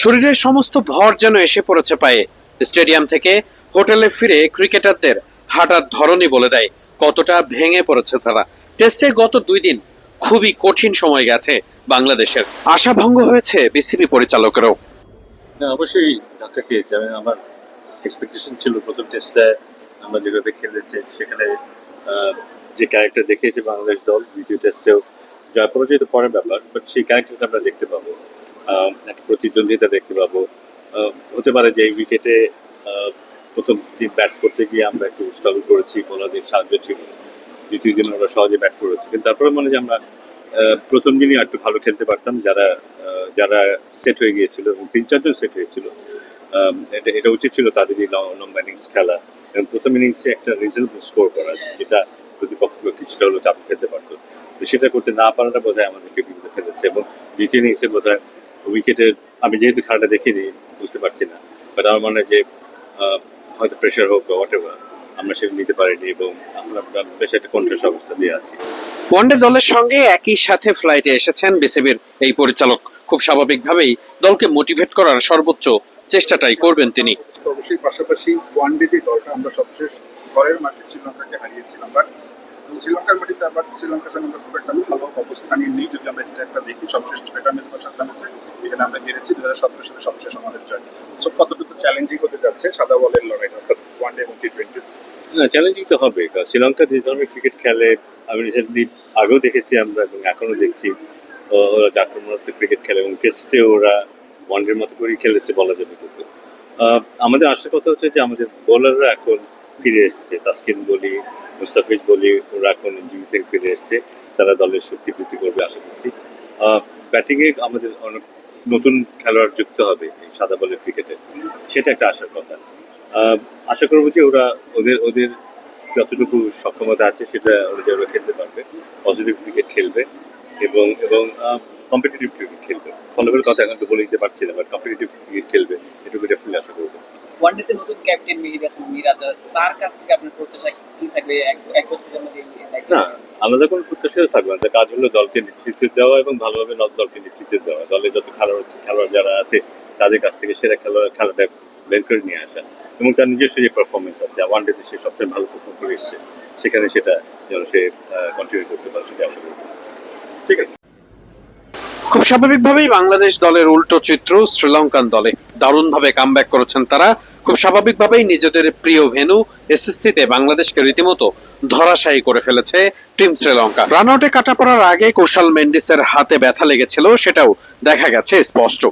শরীরের সমস্ত ভর যেন এসে পড়েছে পায়ে। স্টেডিয়াম থেকে হোটেলে ফিরে ক্রিকেটারদের হাঁটার ধরনই বলে দেয় কতটা ভেঙে পড়েছে তারা। টেস্টে গত দুই দিন খুবই কঠিন সময় গেছে বাংলাদেশের। আশা ভঙ্গ হয়েছে বিসিবি পরিচালকেরও। অবশ্যই ধাক্কা খেয়েছে। আমি আমার এক্সপেকটেশন ছিল প্রথম টেস্টে আমরা যেভাবে খেলেছে, সেখানে যে ক্যারেক্টার দেখিয়েছে বাংলাদেশ দল, দ্বিতীয় টেস্টেও। জয় পরাজয় তো পরের ব্যাপার বাট সেই ক্যারেক্টারটা আমরা দেখতে পাবো। একটা প্রতিদ্বন্দ্বিতা দেখতে পাবো। হতে পারে যে এই উইকেটে প্রথম দিন ব্যাট করতে গিয়ে আমরা একটু স্ট্রাগল করেছি, বোলারদের সাহায্য ছিল। দ্বিতীয় দিন আমরা সহজে ব্যাট করেছি। কিন্তু তারপরে মনে হয় যে আমরা প্রথম দিনই একটু ভালো খেলতে পারতাম। যারা যারা সেট হয়ে গিয়েছিল এবং তিন, চারজন সেট হয়েছিল এটা এটা উচিত ছিল তাদেরই লম্বা ইনিংস খেলা। এবং প্রথম ইনিংসে একটা রিজনেবল স্কোর করা, যেটা প্রতিপক্ষ কিছুটা হলেও চাপ খেলতে পারতো। তো সেটা করতে না পারাটা বোধ হয় আমাদেরকে বিপদে ফেলেছে এবং দ্বিতীয় ইনিংসে বোধ হয় উইকেটের আমি যেহেতু খেলাটা দেখিনি বুঝতে পারছি না। বাট আমার মনে হয় যে হয়তো প্রেশার হোক বা হোয়াট আমরা সেটা নিতে পারিনি এবং আমরা বেশ একটা কন্ট্রাস্ট অবস্থা দিয়ে আছি। ওয়ানডে দলের সঙ্গে একই সাথে ফ্লাইটে এসেছেন বিসিবির এই পরিচালক। খুব স্বাভাবিকভাবেই দলকে মোটিভেট করার সর্বোচ্চ চেষ্টাটাই করবেন তিনি। অবশ্যই পাশাপাশি ওয়ান ডে যে দলটা আমরা সবশেষ ঘরের মাঠে শ্রীলঙ্কাকে হারিয়েছিলাম বাট শ্রীলঙ্কার মাটিতে আবার শ্রীলঙ্কার সঙ্গে আমরা খুব একটা ভালো অবস্থানে নেই যদি আমরা স্ট্যাটটা দেখি সবশেষ ছয়টা ম্যাচ বা সাতটা ম্যাচে এখানে আমরা হেরেছি দু হাজার সতেরো সালে সবশেষ আমাদের জয়। সো কতটুকু চ্যালেঞ্জিং হতে যাচ্ছে সাদা বলের লড়াই অর্থাৎ ওয়ান ডে এবং টি টোয়েন্টি না চ্যালেঞ্জিং তো হবে, কারণ শ্রীলঙ্কা যে ধরনের ক্রিকেট খেলে, আমি রিসেন্টলি আগেও দেখেছি আমরা এবং এখনও দেখছি ওরা আক্রমণাত্মক ক্রিকেট খেলে এবং টেস্টে ওরা ওয়ানডের মতো করেই খেলেছে বলা যাবে কিন্তু। আমাদের আসার কথা হচ্ছে যে আমাদের বোলাররা এখন ফিরে এসছে, তাসকিন বলি, মুস্তাফিজ বলি, ওরা এখন ইঞ্জুরি থেকে ফিরে এসছে, তারা দলের শক্তি বৃদ্ধি করবে, আশা করছি। ব্যাটিংয়ে আমাদের অনেক নতুন খেলোয়াড় যুক্ত হবে এই সাদা বলের ক্রিকেটে। সেটা একটা আশার কথা। আশা করব যে ওরা ওদের ওদের যতটুকু সক্ষমতা আছে সেটা অনুযায়ী ওরা খেলতে পারবে। পজিটিভ ক্রিকেট খেলবে এবং এবং কম্পিটিটিভ ক্রিকেট খেলবে। ফলাফলের কথা এখন তো বলে দিতে পারছি না বাট কম্পিটিটিভ ক্রিকেট খেলবে, এটুকু ডেফিনেটলি আশা করব। ওয়ানডেতে নতুন ক্যাপ্টেন মিহির হাসান, মিরাজ, তার কাছ থেকে আপনার প্রত্যাশা কি থাকবে? এক এই আলাদা কোনো প্রত্যাশা থাকবে না। কাজ হলো দলকে নেতৃত্ব দেওয়া এবং ভালোভাবে দলকে নেতৃত্ব দেওয়া। দলে যত খেলোয়াড় খেলোয়াড় যারা আছে, তাদের কাছ থেকে সেরা খেলোয়াড় খেলাটা বের করে নিয়ে আসা এবং তার নিজস্ব যে পারফরমেন্স আছে ওয়ান ডেতে সে সবচেয়ে ভালো পারফর্ম করে এসছে, সেখানে সেটা যেন সে কন্টিনিউ করতে পারে সেটা আশা করব ঠিক আছে? খুব স্বাভাবিকভাবেই বাংলাদেশ দলের উল্টো চিত্র শ্রীলঙ্কান দলে। দারুণভাবে কামব্যাক করেছেন তারা। খুব স্বাভাবিকভাবেই নিজেদের প্রিয় ভেনু এসএসসিতে বাংলাদেশকে রীতিমতো ধরাশায়ী করে ফেলেছে টিম শ্রীলঙ্কা। রান আউটে কাটা পড়ার আগে কৌশল মেন্ডিসের হাতে ব্যথা লেগেছিল, সেটাও দেখা গেছে স্পষ্ট।